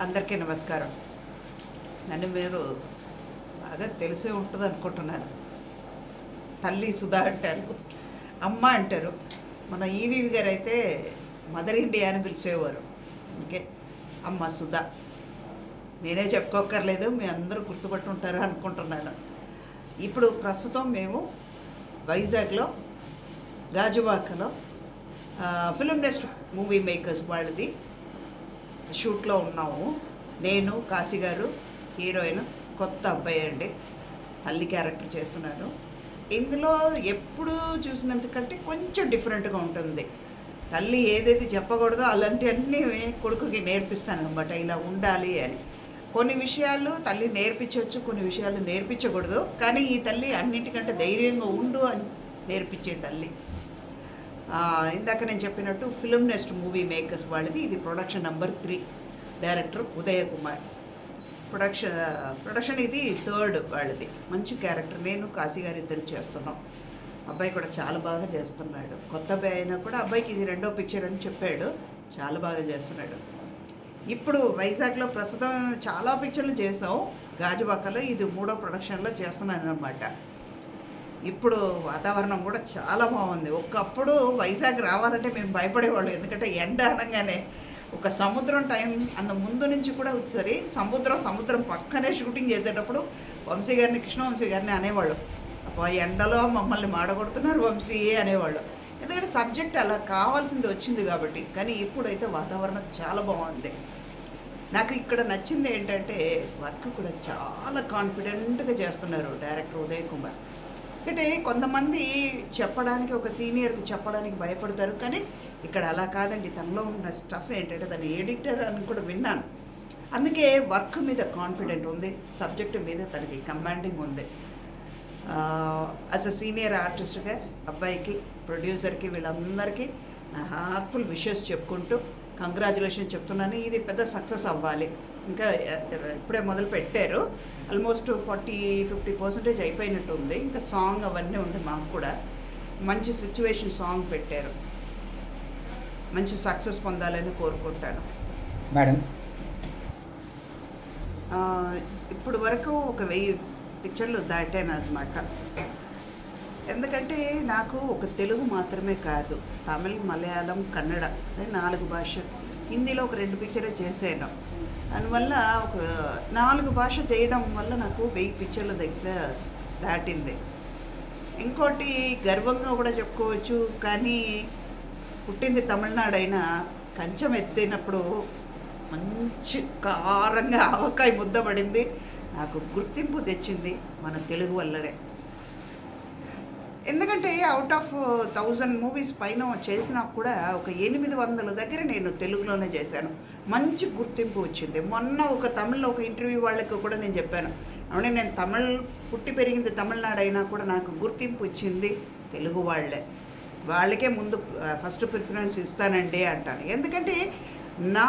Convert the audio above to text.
అందరికీ నమస్కారం. నన్ను మీరు బాగా తెలిసే ఉంటుంది అనుకుంటున్నాను. తల్లి సుధా అంటారు. అమ్మ అంటారు. మన ఈవీవి గారు అయితే మదర్ ఇండియా అని పిలిచేవారు. అందుకే అమ్మ సుధా. నేనే చెప్పుకోకర్లేదు మీ అందరూ గుర్తుపట్టుంటారు అనుకుంటున్నాను. ఇప్పుడు ప్రస్తుతం మేము వైజాగ్లో గాజువాకలో ఫిలిం నెస్ట్ మూవీ మేకర్స్ వాళ్ళది షూట్లో ఉన్నాము. నేను కాశీ గారు హీరోయిన్ కొత్త అబ్బాయి అండి. తల్లి క్యారెక్టర్ చేస్తున్నాను. ఇందులో ఎప్పుడు చూసినందుకంటే కొంచెం డిఫరెంట్గా ఉంటుంది. తల్లి ఏదైతే చెప్పకూడదో అలాంటివన్నీ కొడుకుకి నేర్పిస్తాను అనమాట ఇలా ఉండాలి అని. కొన్ని విషయాలు తల్లి నేర్పించవచ్చు కొన్ని విషయాలు నేర్పించకూడదు. కానీ ఈ తల్లి అన్నిటికంటే ధైర్యంగా ఉండు అని నేర్పించే తల్లి. ఇందాక నేను చెప్పినట్టు ఫిలిం నెస్ట్ మూవీ మేకర్స్ వాళ్ళది. ఇది production number three director Udaya Kumar. Production production ఇది థర్డ్ వాళ్ళది. మంచి క్యారెక్టర్ నేను కాశీ గారు ఇద్దరు చేస్తున్నాం. అబ్బాయి కూడా చాలా బాగా చేస్తున్నాడు. కొత్త అబ్బాయి అయినా కూడా అబ్బాయికి ఇది రెండో పిక్చర్ అని చెప్పాడు. చాలా బాగా చేస్తున్నాడు. ఇప్పుడు వైజాగ్లో ప్రస్తుతం చాలా పిక్చర్లు చేసాం గాజువాకలో ఇది మూడో ప్రొడక్షన్లో చేస్తున్నాను అనమాట ఇప్పుడు వాతావరణం కూడా చాలా బాగుంది. ఒకప్పుడు వైజాగ్ రావాలంటే మేము భయపడేవాళ్ళు. ఎందుకంటే ఎండ అనగానే ఒక సముద్రం టైం అంత ముందు నుంచి కూడా సరే సముద్రం సముద్రం పక్కనే షూటింగ్ చేసేటప్పుడు వంశీ గారిని కృష్ణవంశీ గారిని అనేవాళ్ళు. అబ్బా ఎండలో మమ్మల్ని మాడగొడుతున్నారు వంశీ అనేవాళ్ళు. ఎందుకంటే సబ్జెక్ట్ అలా కావాల్సింది వచ్చింది కాబట్టి కానీ ఇప్పుడైతే వాతావరణం చాలా బాగుంది. నాకు ఇక్కడ నచ్చింది ఏంటంటే వర్క్ కూడా చాలా కాన్ఫిడెంట్గా చేస్తున్నారు డైరెక్టర్ ఉదయ్ కుమార్. అంటే కొంతమంది చెప్పడానికి ఒక సీనియర్కి చెప్పడానికి భయపడతారు. కానీ ఇక్కడ అలా కాదండి. తనలో ఉన్న స్టఫ్ ఏంటంటే తను ఎడిటర్ అని కూడా విన్నాను. అందుకే వర్క్ మీద కాన్ఫిడెంట్ ఉంది. సబ్జెక్ట్ మీద తనకి కమాండింగ్ ఉంది. యాజ్ అ సీనియర్ ఆర్టిస్ట్గా అబ్బాయికి ప్రొడ్యూసర్కి వీళ్ళందరికీ నా హార్ట్ఫుల్ విషెస్ చెప్పుకుంటూ కంగ్రాచులేషన్ చెప్తున్నాను. ఇది పెద్ద సక్సెస్ అవ్వాలి. ఇంకా ఇప్పుడే మొదలు పెట్టారు. ఆల్మోస్ట్ ఫార్టీ ఫిఫ్టీ పర్సెంటేజ్ అయిపోయినట్టు ఉంది. ఇంకా సాంగ్ అవన్నీ ఉంది మాకు కూడా. మంచి సిచ్యువేషన్ సాంగ్ పెట్టారు. మంచి సక్సెస్ పొందాలని కోరుకుంటాను. మేడం. ఇప్పుడు వరకు ఒక వెయ్యి పిక్చర్లు దాటాను అనమాట ఎందుకంటే నాకు ఒక తెలుగు మాత్రమే కాదు తమిళ్ మలయాళం కన్నడ అనే నాలుగు భాష. హిందీలో ఒక రెండు పిక్చరే చేశాను. దానివల్ల ఒక నాలుగు భాష చేయడం వల్ల నాకు వెయ్యి పిక్చర్ల దగ్గర దాటింది. ఇంకోటి గర్వంగా కూడా చెప్పుకోవచ్చు కానీ పుట్టింది తమిళనాడు అయినా కంచం ఎత్తినప్పుడు మంచి కారంగా ఆవకాయ ముద్ద పడింది. నాకు గుర్తింపు తెచ్చింది మన తెలుగు వల్లనే. ఎందుకంటే అవుట్ ఆఫ్ థౌజండ్ మూవీస్ పైన చేసినా కూడా ఒక ఎనిమిది వందల దగ్గర నేను తెలుగులోనే చేశాను. మంచి గుర్తింపు వచ్చింది. మొన్న ఒక తమిళ్ళో ఒక ఇంటర్వ్యూ వాళ్ళకి కూడా నేను చెప్పాను. అవునే నేను తమిళ్ పుట్టి పెరిగింది తమిళనాడు అయినా కూడా నాకు గుర్తింపు వచ్చింది తెలుగు వాళ్ళే. వాళ్ళకే ముందు uh, ఫస్ట్ ప్రిఫరెన్స్ ఇస్తానండి అంటాను. ఎందుకంటే నా